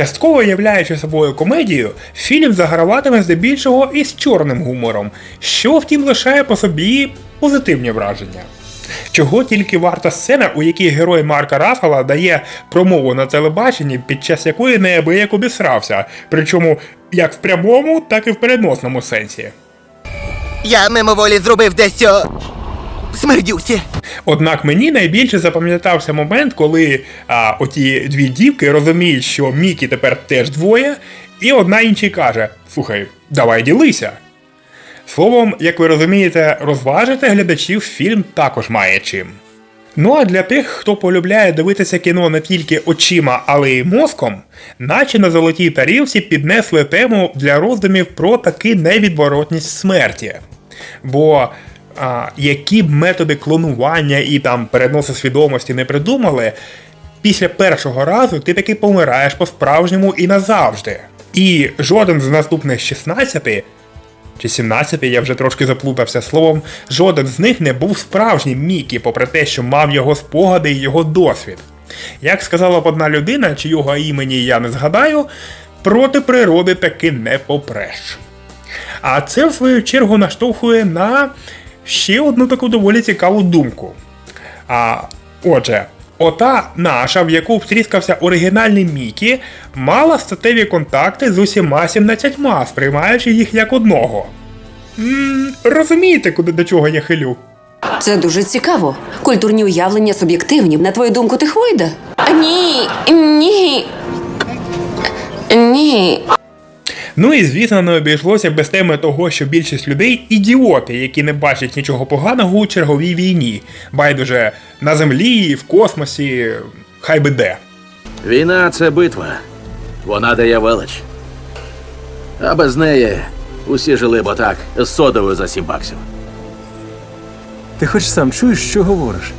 Частково являючи собою комедію, фільм заграватиме здебільшого із чорним гумором, що втім лишає по собі позитивні враження. Чого тільки варта сцена, у якій герой Марка Рафала дає промову на телебаченні, під час якої неабияк обісрався, причому як в прямому, так і в переносному сенсі. Я мимоволі зробив дещо. Смердюсі. Однак мені найбільше запам'ятався момент, коли а, оті дві дівки розуміють, що Мікі тепер теж двоє, і одна іншій каже: Слухай, давай ділися. Словом, як ви розумієте, розважити глядачів фільм також має чим. Ну а для тих, хто полюбляє дивитися кіно не тільки очима, але й мозком, наче на золотій тарілці піднесли тему для роздумів про таки невідворотність смерті. Бо а, які б методи клонування і там переносу свідомості не придумали, після першого разу ти таки помираєш по-справжньому і назавжди. І жоден з наступних 16 чи 17, я вже трошки заплутався словом, жоден з них не був справжнім Мікі, попри те, що мав його спогади і його досвід. Як сказала б одна людина, чийого імені я не згадаю, проти природи таки не попреш. А це, в свою чергу, наштовхує на ще одну таку доволі цікаву думку. А, отже, ота наша, в яку втріскався оригінальний Мікі, мала статеві контакти з усіма 17, сприймаючи їх як одного. м розумієте, куди до чого я хилю? Це дуже цікаво. Культурні уявлення суб'єктивні. На твою думку, ти хвойда? Ні, ні. Ні. Ну і звісно, не обійшлося без теми того, що більшість людей ідіоти, які не бачать нічого поганого у черговій війні. Байдуже на землі, в космосі, хай би де. Війна це битва. Вона дає велич. А без неї усі жили б отак з содовою за сім баксів. Ти хоч сам чуєш, що говориш?